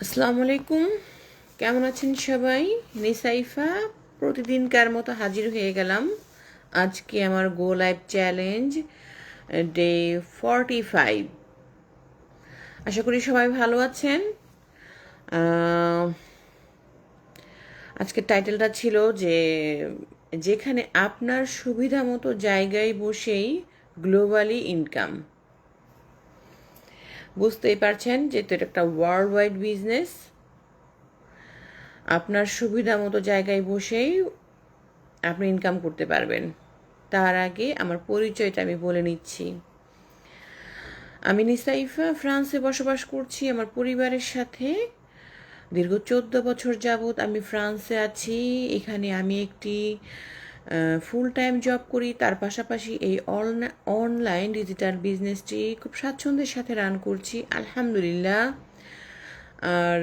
আসসালামু আলাইকুম। কেমন আছেন সবাই? নিসাইফা প্রতিদিনকার মতো হাজির হয়ে গেলাম। আজকে আমার go life challenge day forty five আশা করি সবাই ভালো আছেন। আহ, আজকের টাইটেলটা ছিল যে যেখানে আপনার সুবিধা মতো জায়গায় বসেই গ্লোবালি ইনকাম বুঝতেই পারছেন যে এটা একটা ওয়ার্ল্ড ওয়াইড বিজনেস আপনার সুবিধা মতো জায়গায় বসেই আপনি ইনকাম করতে পারবেন। তার আগে আমার পরিচয়টা আমি বলে নিচ্ছি। আমি নিসাইফা, ফ্রান্সে বসবাস করছি, আমার পরিবারের সাথে। দীর্ঘ চোদ্দ বছর যাবৎ আমি ফ্রান্সে আছি। এখানে আমি একটি ফুল টাইম জব করি, তার পাশাপাশি এই অনলাইন ডিজিটাল বিজনেসটি খুব স্বাচ্ছন্দ্যের সাথে রান করছি, আলহামদুলিল্লাহ। আর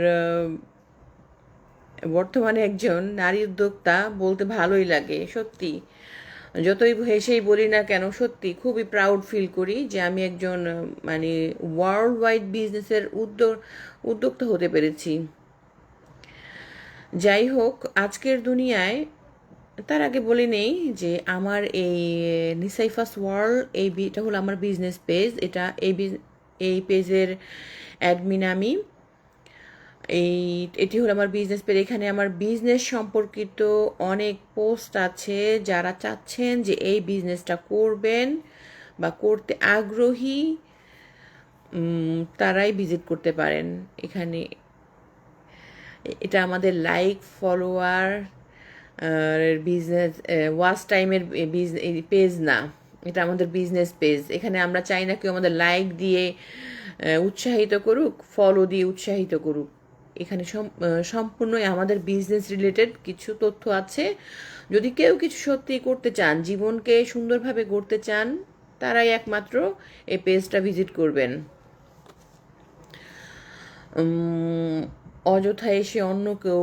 বর্তমানে একজন নারী উদ্যোক্তা বলতে ভালোই লাগে, সত্যি। যতই হেসেই বলি না কেন, সত্যি খুবই প্রাউড ফিল করি যে আমি একজন মানে ওয়ার্ল্ড ওয়াইড বিজনেসের উদ্যোগ, উদ্যোক্তা হতে পেরেছি। যাই হোক, আজকের দুনিয়ায় তার আগে বলে নেই যে আমার এই নিসাইফাস ওয়ার্ল্ড এই এটা হলো আমার বিজনেস পেজ এটা এই এই পেজের অ্যাডমিন আমি। এই, এটি হলো আমার বিজনেস পেজ এখানে আমার বিজনেস সম্পর্কিত অনেক পোস্ট আছে যারা চাচ্ছেন যে এই বিজনেসটা করবেন বা করতে আগ্রহী তারাই ভিজিট করতে পারেন। এখানে এটা আমাদের লাইক ফলোয়ার বিজনেস ওয়াচ টাইমের পেজ না। এটা আমাদের বিজনেস পেজ এখানে আমরা চাই না কেউ আমাদের লাইক দিয়ে উৎসাহিত করুক ফলো দিয়ে উৎসাহিত করুক। এখানে সম্পূর্ণই আমাদের বিজনেস রিলেটেড কিছু তথ্য আছে। যদি কেউ কিছু সত্যি করতে চান, জীবনকে সুন্দরভাবে গড়তে চান, তারাই একমাত্র এই পেজটা ভিজিট করবেন। অযথা এসে অন্য কেউ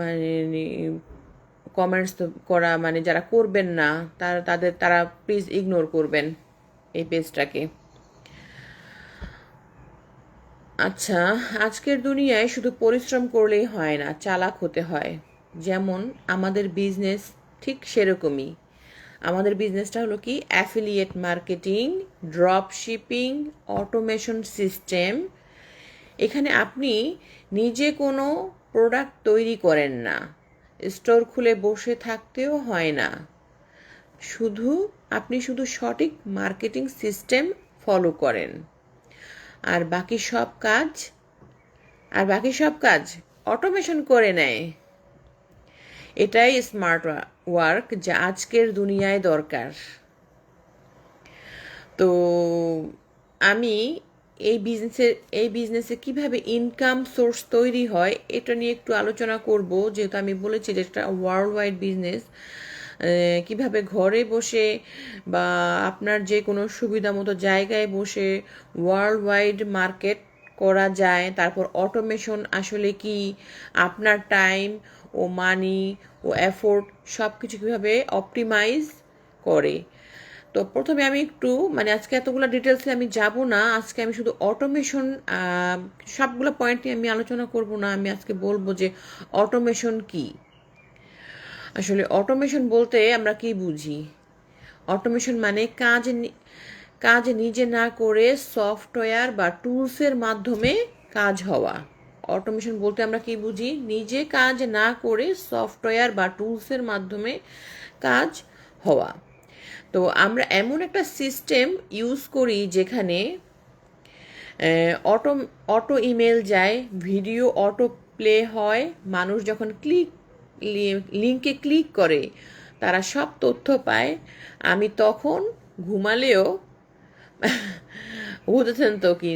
মানে কমেন্টস করা মানে যারা করবেন না, তারা, তাদের, তারা প্লিজ ইগনোর করবেন এই পেজটাকে আচ্ছা আজকের দুনিয়ায় শুধু পরিশ্রম করলেই হয় না, চালাক হতে হয়। যেমন আমাদের বিজনেস ঠিক সেরকমই। আমাদের বিজনেসটা হলো কি? Affiliate marketing drop shipping automation system এখানে আপনি নিজে কোনো প্রোডাক্ট তৈরি করেন না। স্টোর খুলে বসে থাকতেও হয় না। শুধু আপনি শুধু সঠিক মার্কেটিং সিস্টেম ফলো করেন। আর বাকি সব কাজ, আর বাকি সব কাজ অটোমেশন করে নেয়। এটাই স্মার্ট ওয়ার্ক যা আজকের দুনিয়ায় দরকার। তো আমি এই বিজনেসের এই বিজনেসে কীভাবে ইনকাম সোর্স তৈরি হয়, এটা নিয়ে একটু আলোচনা করব। যেহেতু আমি বলেছি যে এটা ওয়ার্ল্ড ওয়াইড বিজনেস কীভাবে ঘরে বসে বা আপনার যে কোনো সুবিধা মতো জায়গায় বসে ওয়ার্ল্ড ওয়াইড মার্কেট করা যায়, তারপর অটোমেশন আসলে কি, আপনার টাইম ও মানি ও এফোর্ট সব কিছু কীভাবে অপটিমাইজ করে। তো প্রথমে আমি একটু মানে আজকে এতগুলো ডিটেলসে আমি যাব না। আজকে আমি শুধু অটোমেশন সবগুলো পয়েন্ট নিয়ে আমি আলোচনা করব না। আমি আজকে বলব যে অটোমেশন কি? আসলে অটোমেশন বলতে আমরা কি বুঝি? অটোমেশন মানে কাজ কাজ নিজে না করে সফটওয়্যার বা টুলসের মাধ্যমে কাজ হওয়া। অটোমেশন বলতে আমরা কি বুঝি? নিজে কাজ না করে সফটওয়্যার বা টুলসের মাধ্যমে কাজ হওয়া। তো আমরা এমন একটা সিস্টেম ইউজ করি যেখানে অটো অটো ইমেল যায় ভিডিও অটো প্লে হয়, মানুষ যখন ক্লিক লিঙ্কে ক্লিক করে, তারা সব তথ্য পায়। আমি তখন ঘুমালেও বুঝেছেন তো কি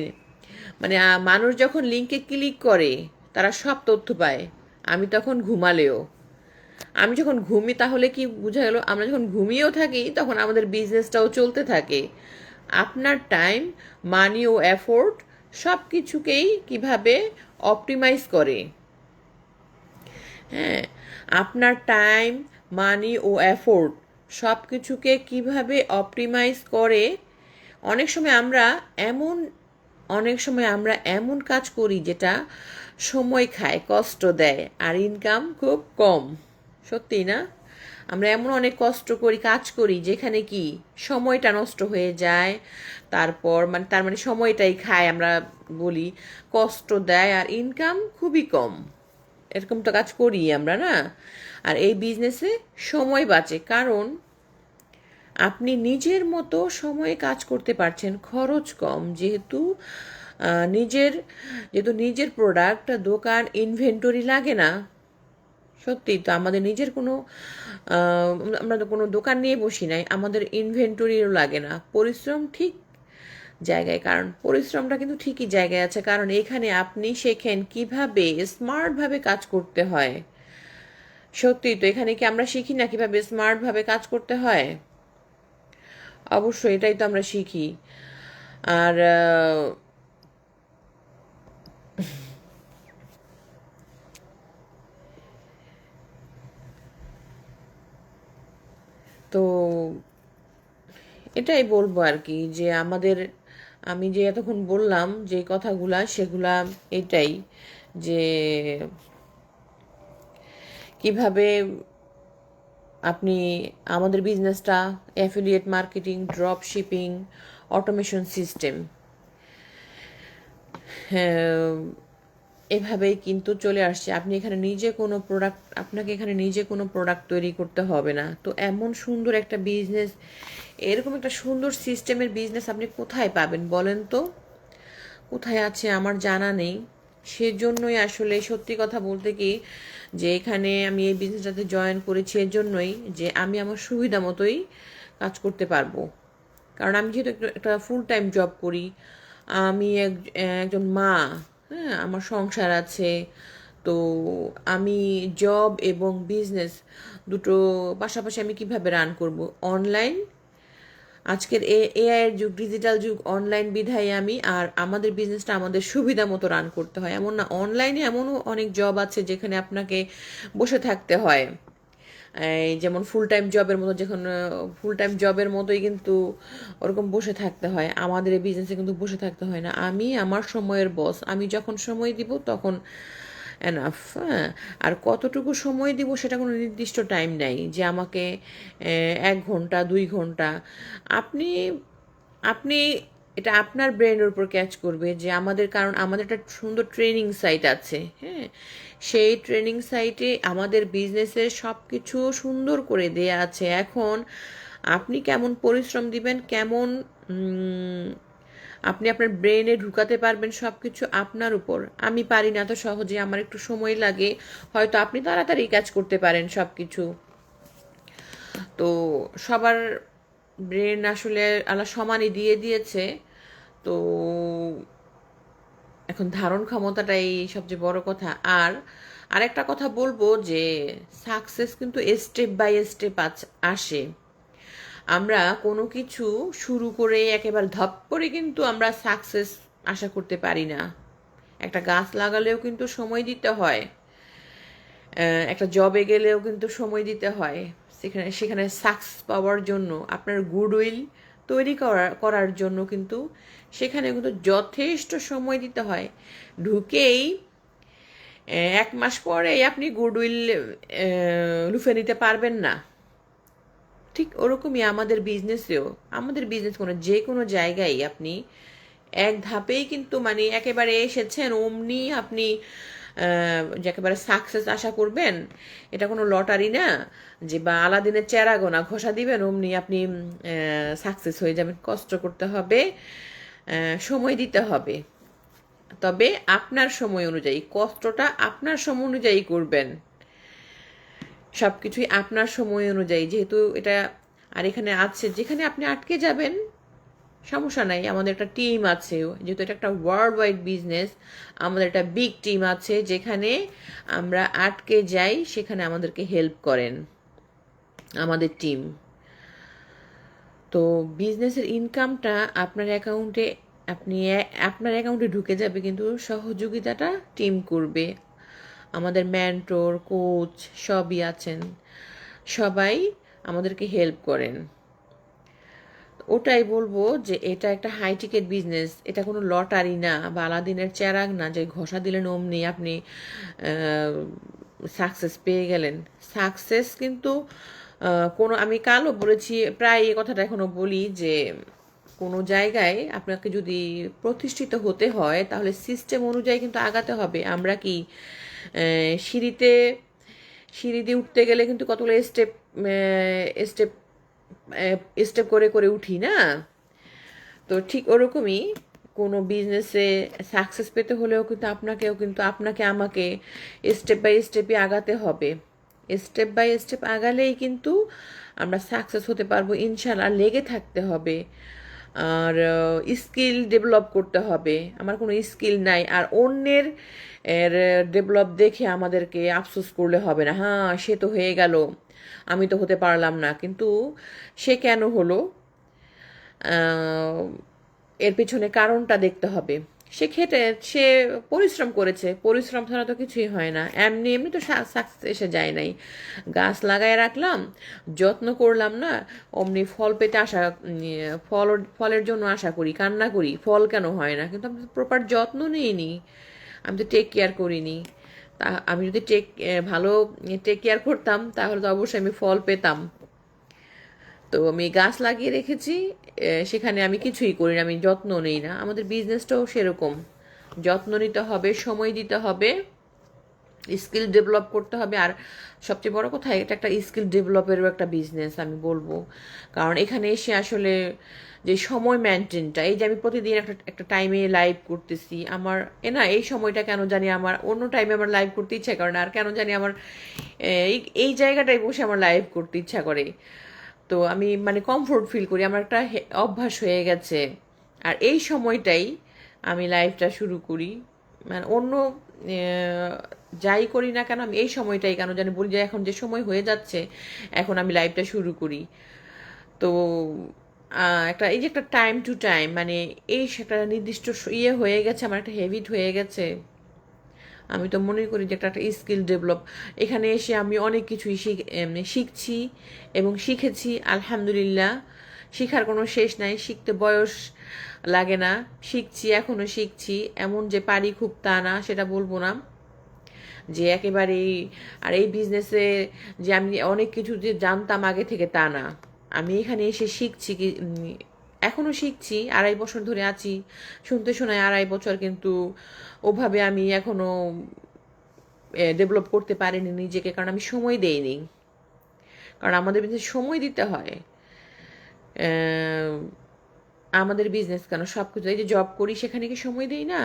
মানে মানুষ যখন লিঙ্কে ক্লিক করে, তারা সব তথ্য পায়। আমি তখন ঘুমালেও। আমি যখন ঘুমি, তাহলে কি বোঝা গেল, আমরা যখন ঘুমিয়েও থাকি, তখন আমাদের বিজনেসটাও চলতে থাকে। আপনার টাইম মানি ও এফোর্ট সব কিছুকেই কীভাবে অপটিমাইজ করে? হ্যাঁ আপনার টাইম মানি ও এফোর্ট সব কিছুকে কীভাবে অপটিমাইজ করে? অনেক সময় আমরা এমন, অনেক সময় আমরা এমন কাজ করি, যেটা সময় খায়, কষ্ট দেয়, আর ইনকাম খুব কম। সত্যি না? আমরা এমন অনেক কষ্ট করি, কাজ করি, যেখানে কি সময়টা নষ্ট হয়ে যায়, তারপর মানে তার মানে সময়টাই খায়, আমরা বলি, কষ্ট দেয় আর ইনকাম খুবই কম। এরকম তো কাজ করি আমরা, না? আর এই বিজনেসে সময় বাঁচে, কারণ আপনি নিজের মতো সময়ে কাজ করতে পারছেন, খরচ কম, যেহেতু নিজের যেহেতু নিজের প্রোডাক্ট দোকান ইনভেন্টরি লাগে না। সত্যি তো আমাদের নিজের কোনো আমরা তো কোনো দোকান নিয়ে বসি নাই, আমাদের ইনভেন্টরিও লাগে না। পরিশ্রম ঠিক জায়গায়, কারণ পরিশ্রমটা কিন্তু ঠিকই জায়গায় আছে, কারণ এখানে আপনি শেখেন কীভাবে স্মার্টভাবে কাজ করতে হয়। সত্যি তো, এখানে কি আমরা শিখি না কীভাবে স্মার্টভাবে কাজ করতে হয়? অবশ্যই এটাই তো আমরা শিখি। আর আহ, তো এটাই বলব আর কি, যে আমাদের, আমি যে এতক্ষণ বললাম যে কথাগুলা, সেগুলা এটাই, যে কীভাবে আপনি আমাদের বিজনেসটা affiliate marketing drop shipping automation system এভাবেই কিন্তু চলে আসছে। আপনি এখানে নিজে কোনো প্রোডাক্ট আপনাকে এখানে নিজে কোনো প্রোডাক্ট তৈরি করতে হবে না। তো এমন সুন্দর একটা বিজনেস এরকম একটা সুন্দর সিস্টেমের বিজনেস আপনি কোথায় পাবেন বলেন তো? কোথায় আছে আমার জানা নেই। সেজন্যই আসলে সত্যি কথা বলতে কি, যে এখানে আমি এই বিজনেসটাতে জয়েন করেছি এর জন্যই যে আমি আমার সুবিধা মতোই কাজ করতে পারব। কারণ আমি যেহেতু একটা- ফুল টাইম জব করি, আমি এক- একজন মা হ্যাঁ আমার সংসার আছে। তো আমি জব এবং বিজনেস দুটো পাশাপাশি আমি কীভাবে রান করব? অনলাইন আজকের এ এআই এর যুগ ডিজিটাল যুগ অনলাইন বিধায় আমি আর আমাদের বিজনেসটা আমাদের সুবিধা মতো রান করতে হয়। এমন না অনলাইনে এমনও অনেক জব আছে যেখানে আপনাকে বসে থাকতে হয়। যেমন ফুল টাইম জবের মতো, যখন ফুল টাইম জবের মতোই কিন্তু ওরকম বসে থাকতে হয়। আমাদের এই বিজনেসে কিন্তু বসে থাকতে হয় না। আমি, আমার সময়ের বস আমি যখন সময় দিব তখন এনাফ হ্যাঁ। আর কতটুকু সময় দিব সেটা কোনো নির্দিষ্ট টাইম নাই যে আমাকে এক ঘণ্টা, দুই ঘণ্টা। আপনি আপনি এটা আপনার ব্রেনের উপর ক্যাচ করবে যে আমাদের, কারণ আমাদের একটা সুন্দর ট্রেনিং সাইট আছে হ্যাঁ? সেই ট্রেনিং সাইটে আমাদের বিজনেসের সব কিছু সুন্দর করে দেয়া আছে। এখন আপনি কেমন পরিশ্রম দিবেন, কেমন আপনি আপনার ব্রেনে ঢুকাতে পারবেন সব কিছু আপনার উপর। আমি পারি না তো সহজে, আমার একটু সময় লাগে। হয়তো আপনি তাড়াতাড়ি কাজ করতে পারেন সব কিছু তো সবার ব্রেন আসলে আল্লাহ সমানই দিয়ে দিয়েছে। তো এখন ধারণ ক্ষমতাটাই সবচেয়ে বড় কথা। আর আরেকটা কথা বলব যে সাকসেস কিন্তু স্টেপ বাই স্টেপ আসে। আমরা কোনো কিছু শুরু করে একেবারে ধপ করে কিন্তু আমরা সাকসেস আশা করতে পারি না। একটা গাছ লাগালেও কিন্তু সময় দিতে হয়। একটা জবে গেলেও কিন্তু সময় দিতে হয়। সেখানে সেখানে সাকসেস পাওয়ার জন্য, আপনার গুডউইল তৈরি করার করার জন্য কিন্তু সেখানে কিন্তু যথেষ্ট সময় দিতে হয়। ঢুকেই এক মাস পরেই আপনি গুডউইল লুফে নিতে পারবেন না। ঠিক ওরকমই আমাদের বিজনেসেও আমাদের বিজনেস কোনো, যে কোনো জায়গায় আপনি এক ধাপেই কিন্তু মানে একেবারে এসেছেন, অমনি আপনি একেবারে সাকসেস আশা করবেন, এটা কোনো লটারি না, যে বা আলাদিনের চেরা গোনা ঘষা দিবেন, অমনি আপনি সাকসেস হয়ে যাবেন। কষ্ট করতে হবে সময় দিতে হবে। তবে আপনার সময় অনুযায়ী, কষ্টটা আপনার সময় অনুযায়ী করবেন। সব কিছুই আপনার সময় অনুযায়ী, যেহেতু এটা আর এখানে আছে, যেখানে আপনি আটকে যাবেন সমস্যা নাই, আমাদের একটা টিম আছে, যেহেতু এটা একটা ওয়ার্ল্ড ওয়াইড বিজনেস আমাদের একটা বিগ টিম আছে, যেখানে আমরা আটকে যাই, সেখানে আমাদেরকে হেল্প করেন, আমাদের টিম তো বিজনেসের ইনকামটা আপনার অ্যাকাউন্টে আপনি আপনার অ্যাকাউন্টে ঢুকে যাবে, কিন্তু সহযোগিতাটা টিম করবে। আমাদের ম্যান্টোর কোচ সবই আছেন, সবাই আমাদেরকে হেল্প করেন। ওটাই বলব যে এটা একটা হাই টিকেট বিজনেস এটা কোনো লটারি না বা আলাদিনের চেরাগ না যে ঘষা দিলেন অমনি আপনি সাকসেস পেয়ে গেলেন। সাকসেস কিন্তু কোনো, আমি কালও বলেছি, প্রায় এই কথাটা এখনও বলি যে কোনো জায়গায় আপনাকে যদি প্রতিষ্ঠিত হতে হয় তাহলে সিস্টেম অনুযায়ী কিন্তু আগাতে হবে। আমরা কি সিঁড়িতে, সিঁড়ি দিয়ে উঠতে গেলে কিন্তু কতগুলো স্টেপ স্টেপ স্টেপ করে করে উঠি, না? তো ঠিক ওরকমই কোনো বিজনেসে সাকসেস পেতে হলেও কিন্তু আপনাকেও কিন্তু আপনাকে আমাকে স্টেপ বাই স্টেপই আগাতে হবে। স্টেপ বাই স্টেপ আগালেই কিন্তু আমরা সাকসেস হতে পারব ইনশাল্লাহ লেগে থাকতে হবে। আর স্কিল ডেভেলপ করতে হবে। আমার কোনো স্কিল নাই, আর অন্যের, এর ডেভেলপ দেখে আমাদেরকে আফসোস করলে হবে না। হ্যাঁ সে তো হয়ে গেল। আমি তো হতে পারলাম না। কিন্তু সে কেন হলো? এর পিছনে কারণটা দেখতে হবে। সে খেটে, সে পরিশ্রম করেছে। পরিশ্রম ছাড়া তো কিছুই হয় না। এমনি এমনি তো সাকসেস এসে যায় নাই। গাছ লাগায় রাখলাম, যত্ন করলাম না, অমনি ফল পেতে আশা, ফল, ফলের জন্য আশা করি, কান্না করি। ফল কেন হয় না? কিন্তু আমি প্রপার যত্ন নিইনি। আমি তো টেক কেয়ার করিনি। তা আমি যদি টেক ভালো টেক কেয়ার করতাম, তাহলে তো অবশ্যই আমি ফল পেতাম। তো আমি গাছ লাগিয়ে রেখেছি সেখানে আমি কিছুই করি না আমি যত্ন নিই না। আমাদের বিজনেসটাও সেরকম। যত্ন নিতে হবে, সময় দিতে হবে। স্কিল ডেভেলপ করতে হবে। আর সবচেয়ে বড় কথা, এটা একটা স্কিল ডেভেলপেরও একটা বিজনেস আমি বলব। কারণ এখানে এসে আসলে যে সময় মেনটেনটা এই যে আমি প্রতিদিন একটা একটা টাইমে লাইভ করতেছি, আমার, এ না, এই সময়টা কেন জানি আমার, অন্য টাইমে আমার লাইভ করতে ইচ্ছা করে না। আর কেন জানি আমার এই এই জায়গাটায় বসে আমার লাইভ করতে ইচ্ছা করে। তো আমি মানে কমফোর্ট ফিল করি, আমার একটা অভ্যাস হয়ে গেছে। আর এই সময়টাই আমি লাইভটা শুরু করি। মানে অন্য যাই করি না কেন, আমি এই সময়টাই কেন জানি বলি যে এখন যে সময় হয়ে যাচ্ছে, এখন আমি লাইফটা শুরু করি। তো একটা, এই যে একটা টাইম টু টাইম মানে এই একটা নির্দিষ্ট ইয়ে হয়ে গেছে, আমার একটা হ্যাবিট হয়ে গেছে। আমি তো মনে করি যে একটা একটা স্কিল ডেভেলপ এখানে এসে আমি অনেক কিছুই শিখছি এবং শিখেছি, আলহামদুলিল্লাহ। শিখার কোনো শেষ নাই, শিখতে বয়স লাগে না। শিখছি এখনও শিখছি। এমন যে পারি খুব তা না, সেটা বলব না। যে একেবারেই আর এই বিজনেসে যে আমি অনেক কিছু যে জানতাম আগে থেকে তা না। আমি এখানে এসে শিখছি কি উম, এখনও শিখছি আড়াই বছর ধরে আছি। শুনতে শোনায় আড়াই বছর কিন্তু ওভাবে আমি এখনও ডেভেলপ করতে পারিনি নিজেকে কারণ আমি সময় দেইনি। কারণ আমাদের বিজনেস সময় দিতে হয়। আমাদের বিজনেস কেন? সব কিছু এই যে জব করি সেখানে কি সময় দেই না?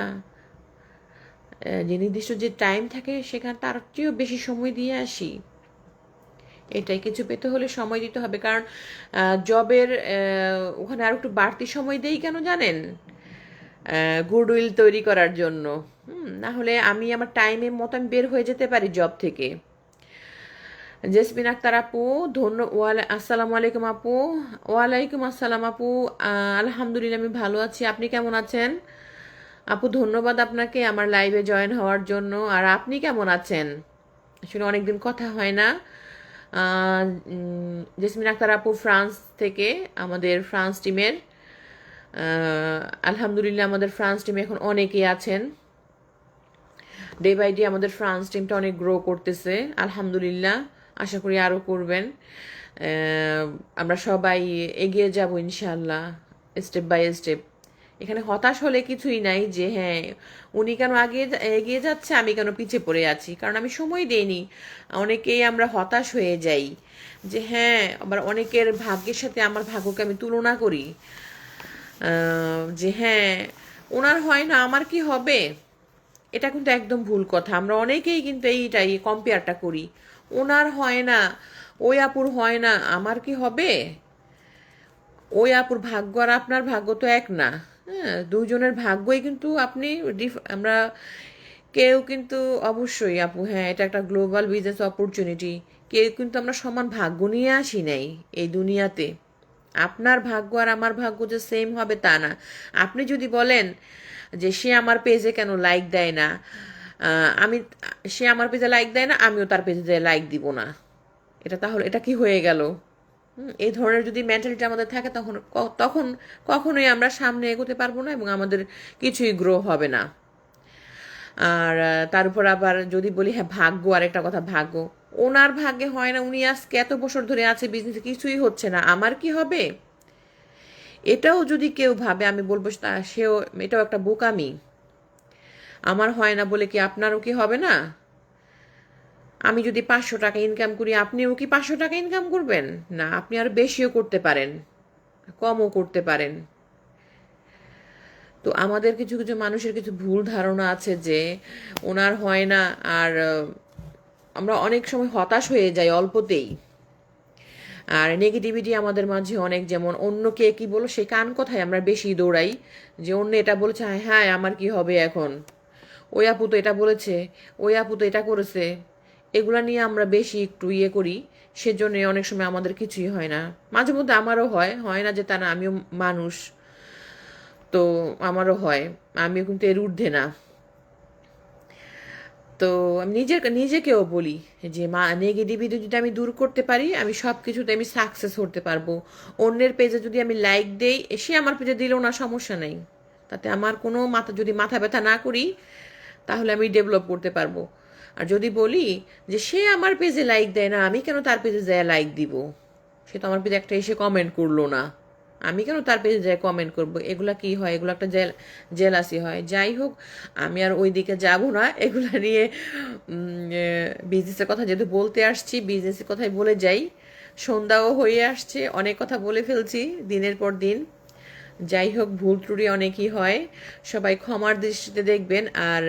যে নির্দিষ্ট যে টাইম থাকে, সেখান তার চেয়েও বেশি সময় দিয়ে আসি। এটাই কিছু পেতে হলে সময় দিতে হবে। কারণ জবের ওখানে আর একটু বাড়তি সময় দেই কেন জানেন? গুডউইল তৈরি করার জন্য। না হলে আমি আমার টাইমের মতো আমি বের হয়ে যেতে পারি জব থেকে। জেসমিন আক্তার আপু, ধন্য আসসালামু আলাইকুম আপু। ওয়ালাইকুম আসসালাম আপু। আলহামদুলিল্লাহ, আমি ভালো আছি। আপনি কেমন আছেন? আপু, ধন্যবাদ আপনাকে আমার লাইভে জয়েন হওয়ার জন্য। আর আপনি কেমন আছেন? আসলে অনেকদিন কথা হয় না। জেসমিন আক্তার আপু ফ্রান্স থেকে, আমাদের ফ্রান্স টিমের। আলহামদুলিল্লাহ আমাদের ফ্রান্স টিমে এখন অনেকেই আছেন। ডে বাই ডে আমাদের ফ্রান্স টিমটা অনেক গ্রো করতেছে, আলহামদুলিল্লাহ। আশা করি আরও করবেন। আমরা সবাই এগিয়ে যাব ইনশাল্লাহ স্টেপ বাই স্টেপ এখানে হতাশ হলে কিছুই নাই যে হ্যাঁ উনি কেন আগে এগিয়ে যাচ্ছে, আমি কেন পিছিয়ে পড়ে আছি? কারণ আমি সময় দেইনি। অনেকেই আমরা হতাশ হয়ে যাই যে হ্যাঁ আবার অনেকের ভাগ্যের সাথে আমার ভাগ্যকে আমি তুলনা করি। যে হ্যাঁ ওনার হয় না, আমার কি হবে? এটা কিন্তু একদম ভুল কথা। আমরা অনেকেই কিন্তু এইটাই কম্পেয়ারটা করি। ওনার হয় না, ওই আপুর হয় না, আমার কি হবে? ওই আপুর ভাগ্য আর আপনার ভাগ্য তো এক না। হ্যাঁ দুজনের ভাগ্যই কিন্তু আপনি আমরা কেউ কিন্তু অবশ্যই আপু হ্যাঁ এটা একটা গ্লোবাল বিজনেস অপরচুনিটি কেউ কিন্তু আমরা সমান ভাগ্য নিয়ে আসি নাই এই দুনিয়াতে। আপনার ভাগ্য আর আমার ভাগ্য যে সেম হবে তা না। আপনি যদি বলেন যে সে আমার পেজে কেন লাইক দেয় না আমি সে আমার পেজে লাইক দেয় না, আমিও তার পেজে লাইক দিব না। এটা তাহলে এটা কি হয়ে গেল? এই ধরনের যদি মেন্টালিটি আমাদের থাকে, তখন তখন কখনোই আমরা সামনে এগোতে পারব না এবং আমাদের কিছুই গ্রো হবে না। আর তার উপর আবার যদি বলি হ্যাঁ ভাগ্য আর একটা কথা, ভাগ্য। ওনার ভাগ্যে হয় না, উনি আজকে এত বছর ধরে আছে বিজনেসে কিছুই হচ্ছে না। আমার কি হবে? এটাও যদি কেউ ভাবে, আমি বলব সেও, এটাও একটা বোকামি। আমার হয় না বলে কি আপনারও কি হবে না? আমি যদি পাঁচশো টাকা ইনকাম করি, আপনিও কি পাঁচশো টাকা ইনকাম করবেন? না, আপনি আরও বেশিও করতে পারেন, কমও করতে পারেন। তো আমাদের কিছু কিছু মানুষের কিছু ভুল ধারণা আছে যে ওনার হয় না, আর আমরা অনেক সময় হতাশ হয়ে যাই অল্পতেই। আর নেগেটিভিটি আমাদের মাঝে অনেক, যেমন অন্য কে কি বলো, সে কান কথায় আমরা বেশি দৌড়াই, যে অন্য এটা বলেছে হ্যাঁ আমার কি হবে এখন? ওই আপু তো এটা বলেছে, ওই আপু তো এটা করেছে। এগুলা নিয়ে আমরা বেশি একটু ইয়ে করি, সেজন্য অনেক সময় আমাদের কিছুই হয় না। মাঝে মধ্যে আমারও হয় হয় না যে তা না, আমিও মানুষ, তো আমারও হয়, আমিও কিন্তু এর ঊর্ধ্বে না। তো আমি নিজের নিজেকেও বলি যে, মা নেগেটিভিটি যদি আমি দূর করতে পারি, আমি সব কিছুতে আমি সাকসেস হতে পারব। অন্যের পেজে যদি আমি লাইক দেই, সে আমার পেজে দিলেও না, সমস্যা নেই। তাতে আমার কোনো মাথা, যদি মাথা ব্যথা না করি, তাহলে আমি ডেভেলপ করতে পারব। আর যদি বলি যে সে আমার পেজে লাইক দেয় না, আমি কেন তার পেজে যায় লাইক দিব? সে তো আমার পেজে একটা এসে কমেন্ট করল না। আমি কেন তার পেজে যাই কমেন্ট করব? এগুলা কি হয়? এগুলো একটা জেল জেলাসি হয়। যাই হোক, আমি আর ওই দিকে যাব না। এগুলা নিয়ে বিজনেসের কথা যেহেতু বলতে আসছি বিজনেসের কথাই বলে যাই। সন্ধ্যাও হয়ে আসছে, অনেক কথা বলে ফেলছি দিনের পর দিন। যাই হোক, ভুল ত্রুটি অনেকই হয়। সবাই ক্ষমার দৃষ্টিতে দেখবেন। আর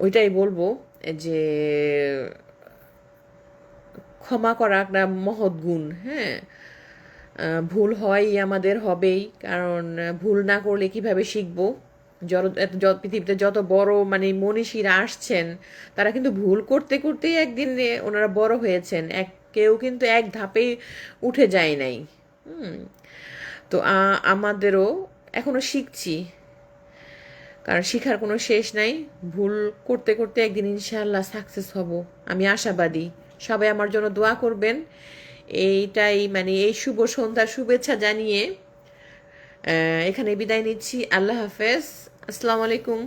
ওইটাই বলব যে ক্ষমা করা একটা মহৎ গুণ হ্যাঁ? ভুল হয় আমাদের হবেই, কারণ ভুল না করলে কীভাবে শিখব? যত, এত- পৃথিবীতে যত বড় মানে মনীষীরা আসছেন, তারা কিন্তু ভুল করতে করতেই একদিন ওনারা বড় হয়েছেন। এক, কেউ কিন্তু এক ধাপে উঠে যায় নাই। হুম। তো আমাদেরও এখনও শিখছি। কারণ শিখার কোনো শেষ নাই। ভুল করতে করতে একদিন ইনশাআল্লাহ সাকসেস হব। আমি আশাবাদী। সবাই আমার জন্য দোয়া করবেন। এইটাই মানে এই শুভ সন্ধ্যার শুভেচ্ছা জানিয়ে এখানে বিদায় নিচ্ছি। আল্লাহ হাফেজ। আসসালামু আলাইকুম।